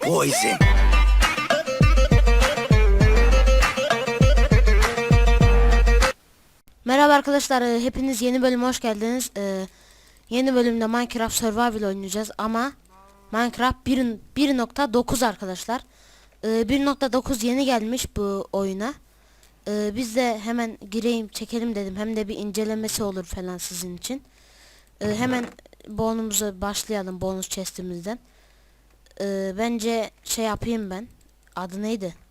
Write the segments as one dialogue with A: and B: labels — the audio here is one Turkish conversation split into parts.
A: Poison.
B: Merhaba arkadaşlar, e, hepiniz yeni bölüme hoş geldiniz. E, yeni bölümde Minecraft Survival oynayacağız ama Minecraft 1 1.9 arkadaşlar. E, 1.9 yeni gelmiş bu oyuna. E, biz de hemen gireyim çekelim dedim. Hem de bir incelemesi olur falan sizin için. E, hemen bonumuza başlayalım bonus chestimizden. E, bence şey yapayım ben. Adı neydi?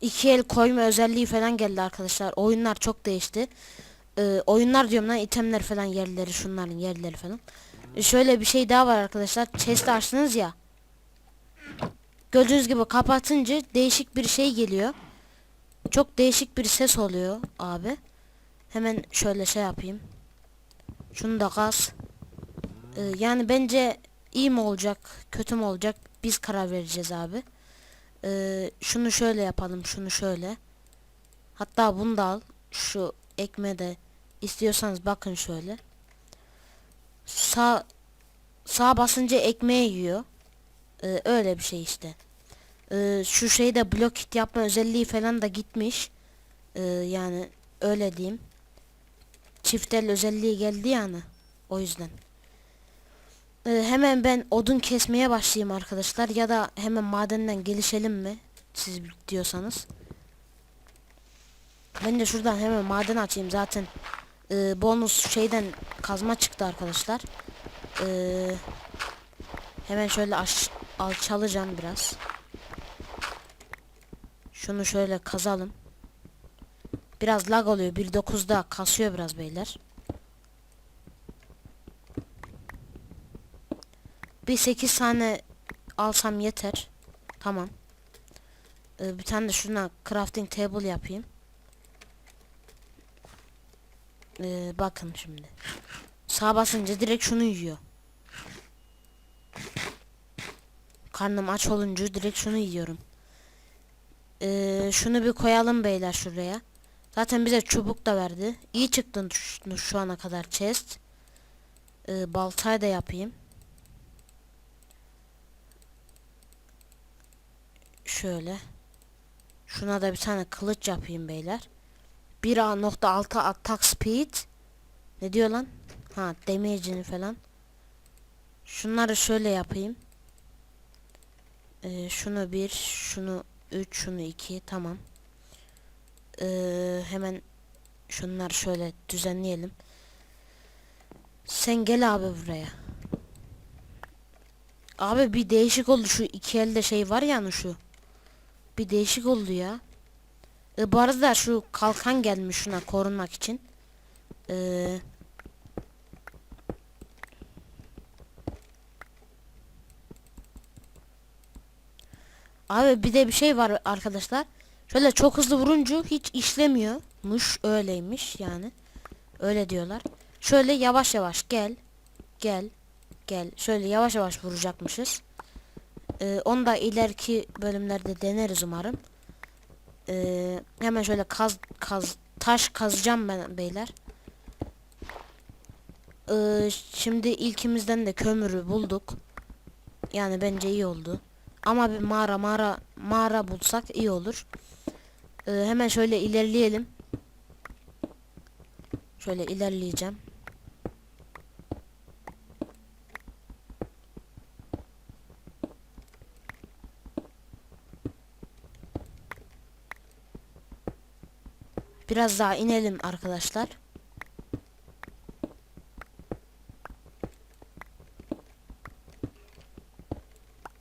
B: iki el koyma özelliği falan geldi arkadaşlar. Oyunlar çok değişti. Ee, oyunlar diyorum lan itemler falan yerleri şunların yerleri falan. Ee, şöyle bir şey daha var arkadaşlar. Chest açtınız ya. Gördüğünüz gibi kapatınca değişik bir şey geliyor. Çok değişik bir ses oluyor abi. Hemen şöyle şey yapayım. Şunu da gaz. Ee, yani bence iyi mi olacak, kötü mü olacak biz karar vereceğiz abi. Ee, şunu şöyle yapalım şunu şöyle. Hatta bunu da al şu ekme de istiyorsanız bakın şöyle. Sağ sağ basınca ekmeği yiyor. Ee, öyle bir şey işte. Ee, şu şeyde blok hit yapma özelliği falan da gitmiş. Ee, yani öyle diyeyim. Çiftel özelliği geldi yani o yüzden ee, hemen ben odun kesmeye başlayayım arkadaşlar ya da hemen madenden gelişelim mi siz diyorsanız. Ben de şuradan hemen maden açayım zaten e, bonus şeyden kazma çıktı arkadaşlar. Ee, hemen şöyle aş alçalacağım biraz. Şunu şöyle kazalım. Biraz lag oluyor 1.9'da kasıyor biraz beyler. Bir 8 tane alsam yeter. Tamam. Ee, bir tane de şuna crafting table yapayım. Ee, bakın şimdi. Sağa basınca direkt şunu yiyor. Karnım aç olunca direkt şunu yiyorum. Ee, şunu bir koyalım beyler şuraya. Zaten bize çubuk da verdi. İyi çıktın şu ana kadar chest. Ee, baltayı da yapayım. Şöyle. Şuna da bir tane kılıç yapayım beyler. 1A.6 attack speed. Ne diyor lan? Ha damage'ini falan. Şunları şöyle yapayım. Ee, şunu 1, şunu 3, şunu 2 tamam. Ee, hemen şunları şöyle düzenleyelim. Sen gel abi buraya. Abi bir değişik oldu şu iki elde şey var ya hani şu. Bir değişik oldu ya. E, bu arada şu kalkan gelmiş şuna korunmak için. Eee Abi bir de bir şey var arkadaşlar. Şöyle çok hızlı vurunca hiç işlemiyormuş. Öyleymiş yani. Öyle diyorlar. Şöyle yavaş yavaş gel. Gel. Gel. Şöyle yavaş yavaş vuracakmışız. Ee, onu da ileriki bölümlerde deneriz umarım. Ee, hemen şöyle kaz kaz taş kazacağım ben beyler. Ee, şimdi ilkimizden de kömürü bulduk. Yani bence iyi oldu. Ama bir mağara mağara mağara bulsak iyi olur. Ee, hemen şöyle ilerleyelim. Şöyle ilerleyeceğim. Biraz daha inelim arkadaşlar.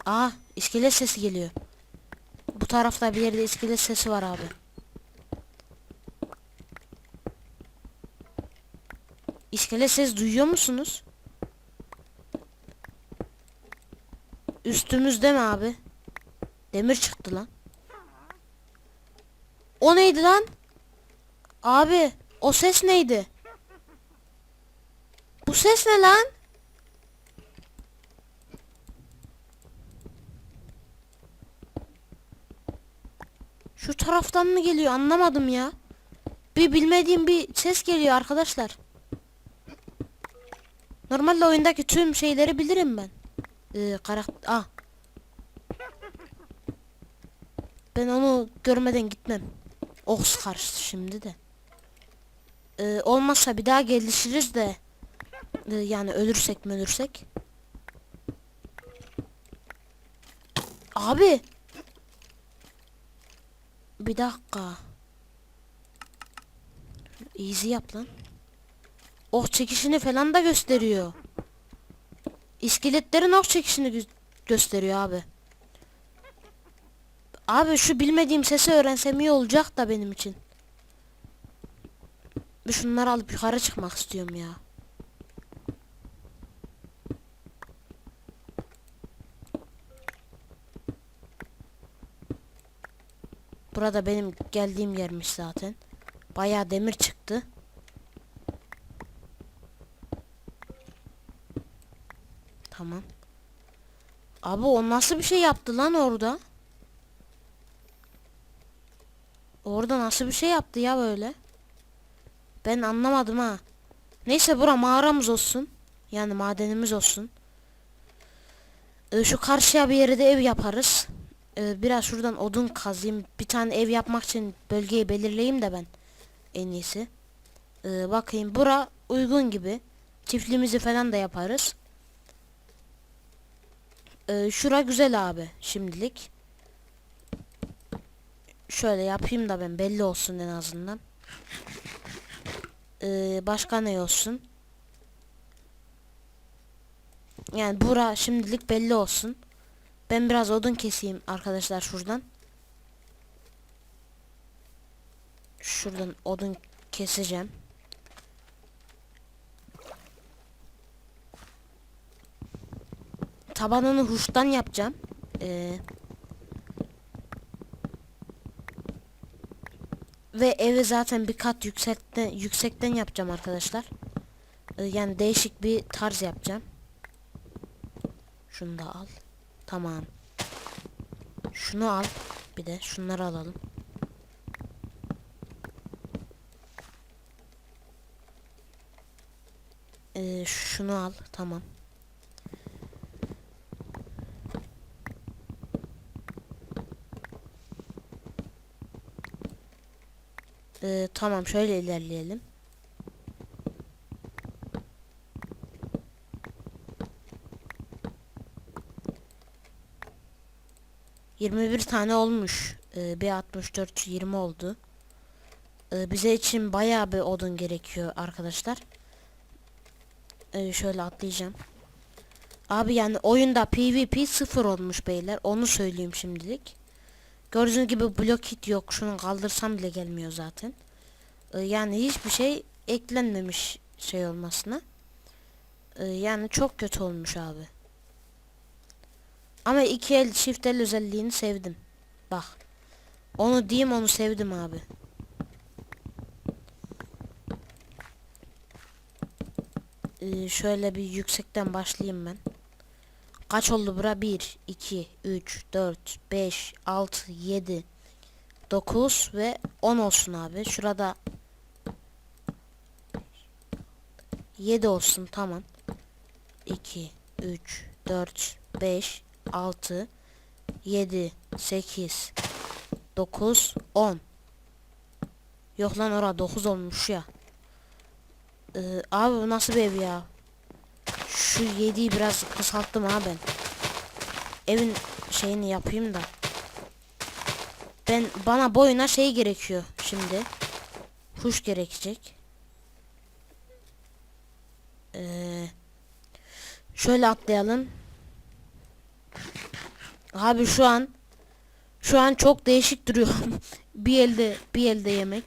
B: Aa, iskelet sesi geliyor. Bu tarafta bir yerde iskelet sesi var abi. İskelet ses duyuyor musunuz? Üstümüzde mi abi? Demir çıktı lan. O neydi lan? Abi o ses neydi? Bu ses ne lan? Şu taraftan mı geliyor anlamadım ya. Bir bilmediğim bir ses geliyor arkadaşlar. Normalde oyundaki tüm şeyleri bilirim ben. e, karakter ah ben onu görmeden gitmem. Ok sıkar şimdi de. Ee, olmazsa bir daha gelişiriz de e, yani ölürsek mi ölürsek. Abi. Bir dakika. Easy yap lan. Ok çekişini falan da gösteriyor. İskeletlerin ok çekişini gö- gösteriyor abi. Abi şu bilmediğim sesi öğrensem iyi olacak da benim için. Şunları alıp yukarı çıkmak istiyorum ya. Burada benim geldiğim yermiş zaten. Bayağı demir çıktı. Tamam. Abi o nasıl bir şey yaptı lan orada? Orada nasıl bir şey yaptı ya böyle? Ben anlamadım ha. Neyse bura mağaramız olsun. Yani madenimiz olsun. Ee, şu karşıya bir yere de ev yaparız. Ee, biraz şuradan odun kazayım. Bir tane ev yapmak için bölgeyi belirleyeyim de ben. En iyisi. Ee, bakayım bura uygun gibi. Çiftliğimizi falan da yaparız. Şura güzel abi şimdilik. Şöyle yapayım da ben belli olsun en azından. Ee, başka ne olsun? Yani bura şimdilik belli olsun. Ben biraz odun keseyim arkadaşlar şuradan. Şuradan odun keseceğim. Tabanını huştan yapacağım. Ee, ve evi zaten bir kat yüksekten yüksekten yapacağım arkadaşlar. Ee, yani değişik bir tarz yapacağım. Şunu da al. Tamam. Şunu al. Bir de şunları alalım. Ee, şunu al. Tamam. Ee, tamam şöyle ilerleyelim. Yirmi bir tane olmuş. Ee, bir 64 20 oldu. Ee, bize için bayağı bir odun gerekiyor arkadaşlar. Ee, şöyle atlayacağım. Abi yani oyunda PvP sıfır olmuş beyler. Onu söyleyeyim şimdilik. Gördüğünüz gibi blok hit yok. Şunu kaldırsam bile gelmiyor zaten. Ee, yani hiçbir şey eklenmemiş şey olmasına. Ee, yani çok kötü olmuş abi. Ama iki el çift el özelliğini sevdim. Bak. Onu diyeyim onu sevdim abi. Ee, şöyle bir yüksekten başlayayım ben. Kaç oldu bura? 1, 2, 3, 4, 5, 6, 7, 9 ve 10 olsun abi. Şurada 7 olsun tamam. 2, 3, 4, 5, 6, 7, 8, 9, 10. Yok lan ora 9 olmuş ya. Ee, abi bu nasıl bir ev ya? Şu 7'yi biraz kısalttım ha ben. Evin şeyini yapayım da. Ben bana boyuna şey gerekiyor şimdi. Huş gerekecek. Ee, şöyle atlayalım. Abi şu an şu an çok değişik duruyor. bir elde bir elde yemek.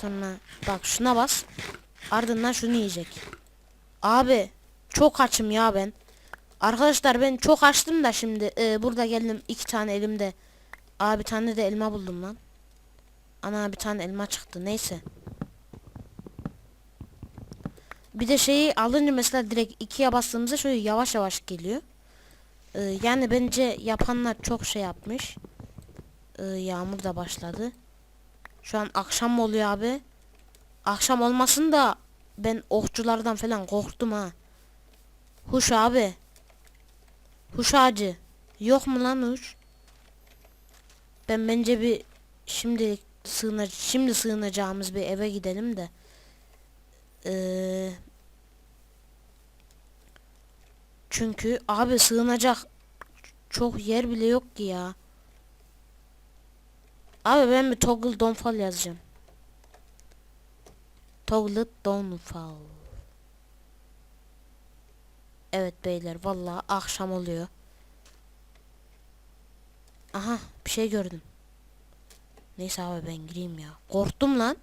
B: Sonra bak şuna bas. Ardından şunu yiyecek. Abi çok açım ya ben. Arkadaşlar ben çok açtım da şimdi e, burada geldim iki tane elimde. Abi bir tane de elma buldum lan. Ana bir tane elma çıktı neyse. Bir de şeyi alınca mesela direkt ikiye bastığımızda şöyle yavaş yavaş geliyor. Ee, yani bence yapanlar çok şey yapmış. Ee, yağmur da başladı. Şu an akşam oluyor abi? Akşam olmasın da ben okçulardan falan korktum ha. Huş abi. Huş ağacı. Yok mu lan huş? Ben bence bir şimdi sığına şimdi sığınacağımız bir eve gidelim de. Ee, çünkü abi sığınacak çok yer bile yok ki ya. Abi ben bir toggle donfal yazacağım. Toggle donfal. Evet beyler vallahi akşam oluyor. Aha bir şey gördüm. Neyse abi ben gireyim ya. Korktum lan.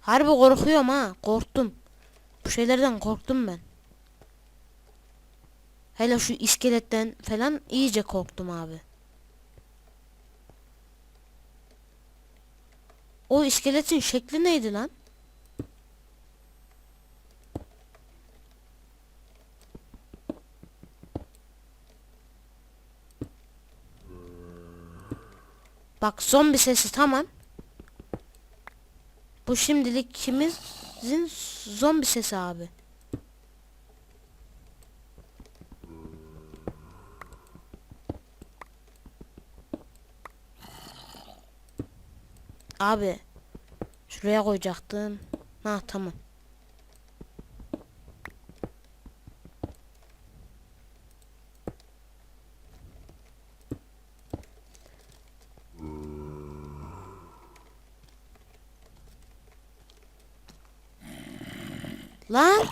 B: Harbi korkuyorum ha. Korktum. Bu şeylerden korktum ben. Hele şu iskeletten falan iyice korktum abi. O iskeletin şekli neydi lan? Bak zombi sesi tamam. Bu şimdilik kimizin zombi sesi abi. Abi şuraya koyacaktım. Ha tamam. Lan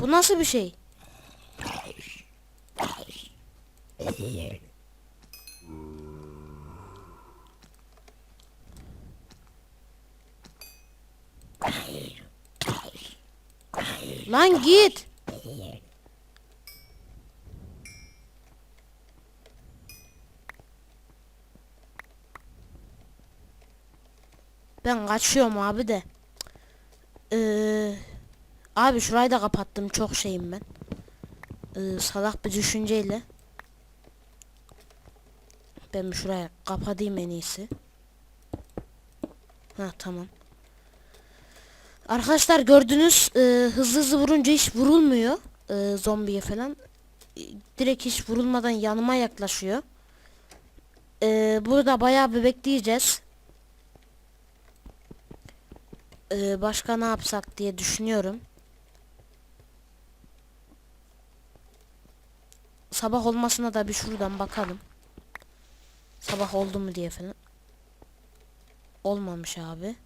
B: bu nasıl bir şey? Lan git. Ben kaçıyorum abi de. Abi şurayı da kapattım. Çok şeyim ben. Ee, salak bir düşünceyle. Ben şuraya kapatayım en iyisi. Ha tamam. Arkadaşlar gördünüz e, hızlı hızlı vurunca hiç vurulmuyor e, zombiye falan. E, direkt hiç vurulmadan yanıma yaklaşıyor. E, burada bayağı bir bekleyeceğiz. E, başka ne yapsak diye düşünüyorum. Sabah olmasına da bir şuradan bakalım. Sabah oldu mu diye falan. Olmamış abi.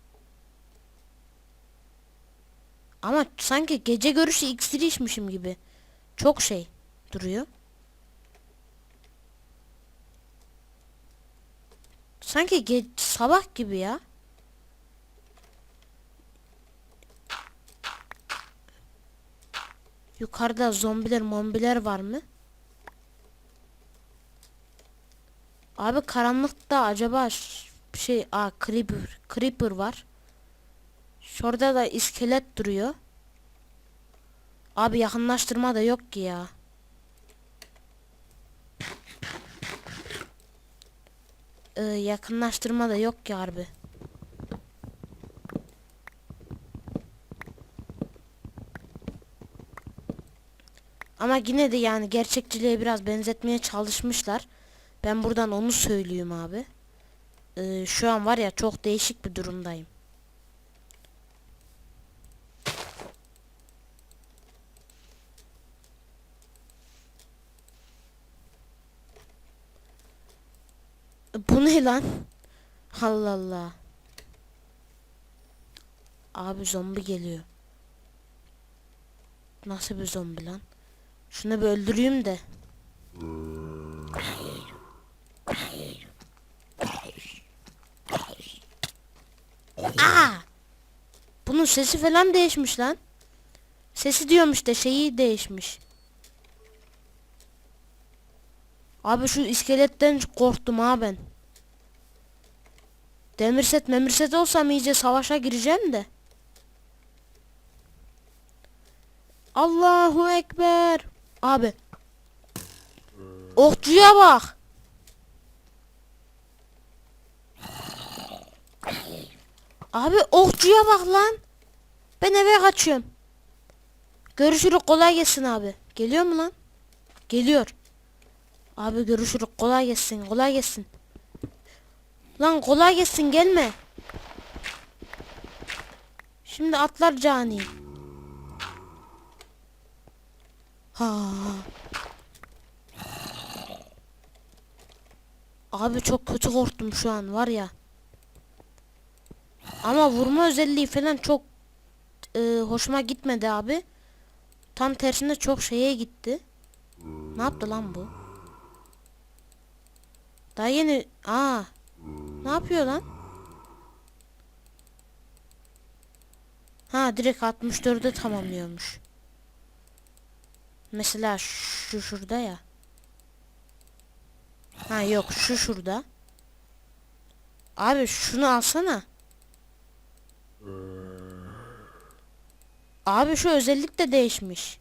B: Ama sanki gece görüşü iksir içmişim gibi. Çok şey duruyor. Sanki ge- sabah gibi ya. Yukarıda zombiler mombiler var mı? Abi karanlıkta acaba şey aa creeper creeper var. Şurada da iskelet duruyor. Abi yakınlaştırma da yok ki ya. Ee, yakınlaştırma da yok ki harbi. Ama yine de yani gerçekçiliğe biraz benzetmeye çalışmışlar. Ben buradan onu söyleyeyim abi. Ee, şu an var ya çok değişik bir durumdayım. Bu ne lan? Allah Allah. Abi zombi geliyor. Nasıl bir zombi lan? Şunu bir öldüreyim de. Aa! Bunun sesi falan değişmiş lan. Sesi diyormuş da şeyi değişmiş. Abi şu iskeletten korktum ha ben. Demir set memir set olsam iyice savaşa gireceğim de. Allahu Ekber. Abi. Okçuya bak. Abi okçuya bak lan. Ben eve kaçıyorum. Görüşürüz kolay gelsin abi. Geliyor mu lan? Geliyor. Abi görüşürüz. Kolay gelsin. Kolay gelsin. Lan kolay gelsin gelme. Şimdi atlar cani. Ha. Abi çok kötü korktum şu an var ya. Ama vurma özelliği falan çok e, hoşuma gitmedi abi. Tam tersine çok şeye gitti. Ne yaptı lan bu? Daha yeni... Aa. Ne yapıyor lan? Ha direkt 64'e tamamlıyormuş. Mesela şu şurada ya. Ha yok şu şurada. Abi şunu alsana. Abi şu özellik de değişmiş.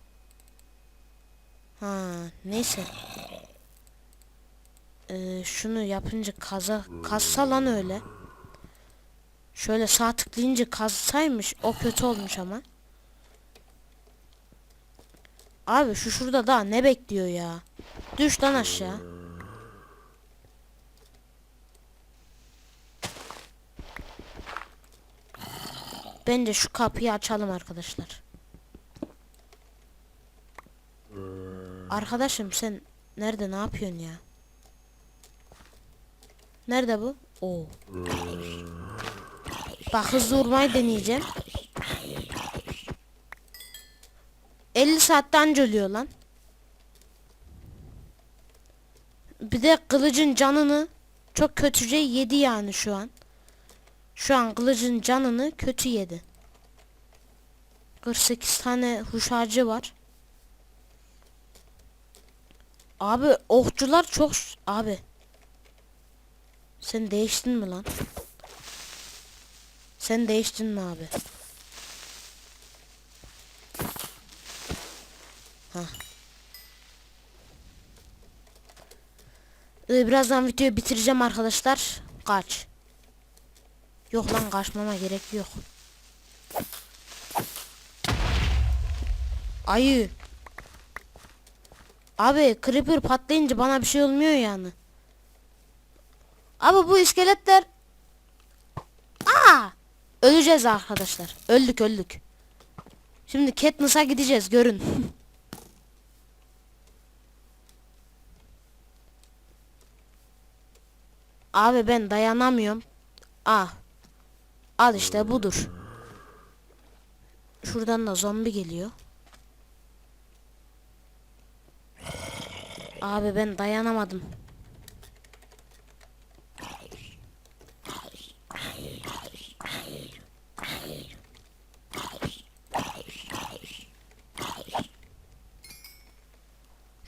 B: Ha neyse. Ee, şunu yapınca kaza kazsa lan öyle. Şöyle sağ tıklayınca kazsaymış o kötü olmuş ama. Abi şu şurada daha ne bekliyor ya? Düş lan aşağı. Bence şu kapıyı açalım arkadaşlar. Arkadaşım sen nerede ne yapıyorsun ya? Nerede bu? Oo. Bak hızlı vurmayı deneyeceğim. 50 saatte anca ölüyor lan. Bir de kılıcın canını çok kötüce yedi yani şu an. Şu an kılıcın canını kötü yedi. 48 tane huş harcı var. Abi okçular çok abi. Sen değiştin mi lan? Sen değiştin mi abi? Hah. Ee, birazdan videoyu bitireceğim arkadaşlar. Kaç. Yok lan kaçmama gerek yok. Ayı. Abi creeper patlayınca bana bir şey olmuyor yani. Abi bu iskeletler Aa! Öleceğiz arkadaşlar. Öldük öldük. Şimdi Katniss'a gideceğiz görün. Abi ben dayanamıyorum. Ah. Al işte budur. Şuradan da zombi geliyor. Abi ben dayanamadım.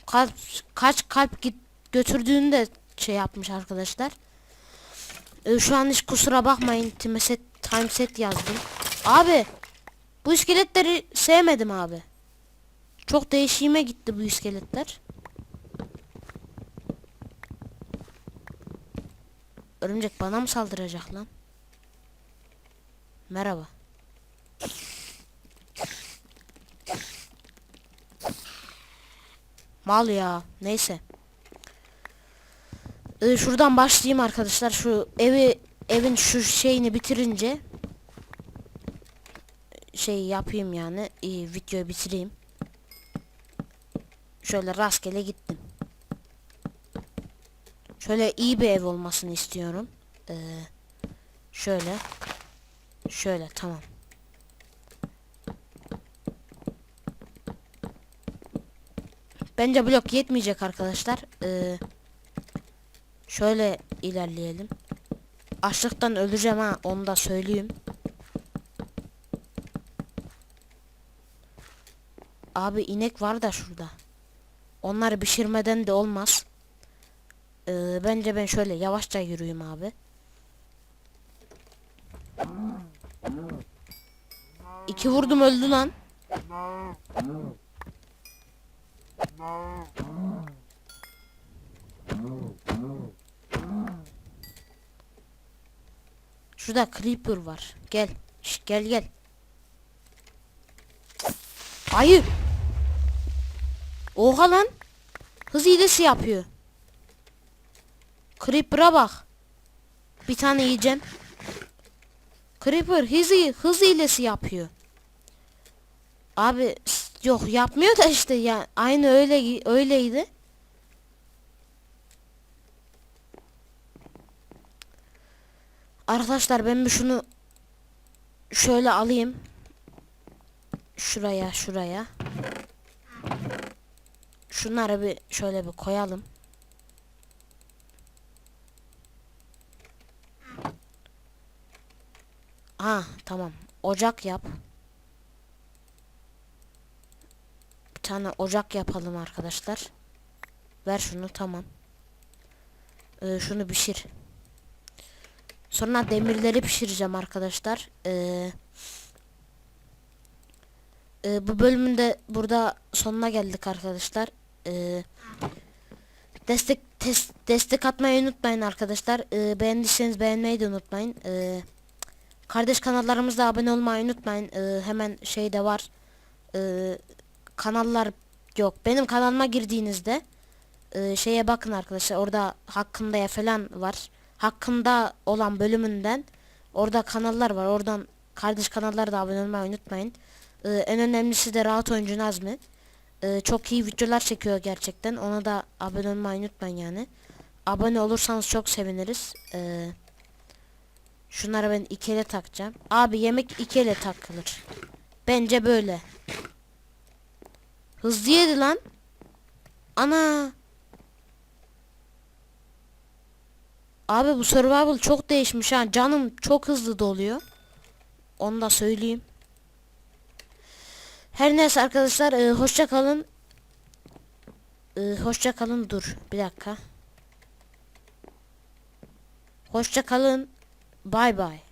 B: Kalp, kaç kalp git götürdüğünü de şey yapmış arkadaşlar. Ee, şu an hiç kusura bakmayın time set, time set yazdım. Abi bu iskeletleri sevmedim abi. Çok değişime gitti bu iskeletler. Örümcek bana mı saldıracak lan? Merhaba. Mal ya. Neyse. Ee, şuradan başlayayım arkadaşlar. Şu evi evin şu şeyini bitirince şey yapayım yani. Ee, videoyu bitireyim. Şöyle rastgele gittim. Şöyle iyi bir ev olmasını istiyorum. Ee, şöyle. Şöyle tamam. Bence blok yetmeyecek arkadaşlar. Ee, şöyle ilerleyelim. Açlıktan öleceğim ha onu da söyleyeyim. Abi inek var da şurada. Onları pişirmeden de olmaz. Ee, bence ben şöyle yavaşça yürüyeyim abi. İki vurdum öldü lan. Şurada creeper var. Gel. Şş, gel gel. Ayı. Oha lan. Hız hilesi yapıyor. Creeper'a bak. Bir tane yiyeceğim. Creeper hız, hız hilesi yapıyor. Abi yok yapmıyor da işte ya aynı öyle öyleydi. Arkadaşlar ben bir şunu şöyle alayım. Şuraya şuraya. Şunları bir şöyle bir koyalım. Ha tamam. Ocak yap. Bir tane ocak yapalım arkadaşlar. Ver şunu tamam. Ee, şunu pişir. Sonra demirleri pişireceğim arkadaşlar. Ee, e, bu bölümün burada sonuna geldik arkadaşlar. Ee, destek tes- destek atmayı unutmayın arkadaşlar. Ee, beğendiyseniz beğenmeyi de unutmayın. Ee, kardeş kanallarımızda abone olmayı unutmayın. Ee, hemen şey de var. Ee, kanallar yok. Benim kanalıma girdiğinizde e, şeye bakın arkadaşlar. Orada hakkında ya falan var. Hakkında olan bölümünden orada kanallar var. Oradan kardeş kanallara da abone olmayı unutmayın. Ee, en önemlisi de Rahat Oyuncu Nazmi. Ee, çok iyi videolar çekiyor gerçekten. Ona da abone olmayı unutmayın yani. Abone olursanız çok seviniriz. Ee, şunları ben iki ele takacağım. Abi yemek iki ele takılır. Bence böyle. Hızlı yedi lan. Ana. Abi bu survival çok değişmiş ha. Canım çok hızlı doluyor. Onu da söyleyeyim. Her neyse arkadaşlar e, hoşça kalın. E, hoşça kalın dur bir dakika. Hoşça kalın. Bay bay.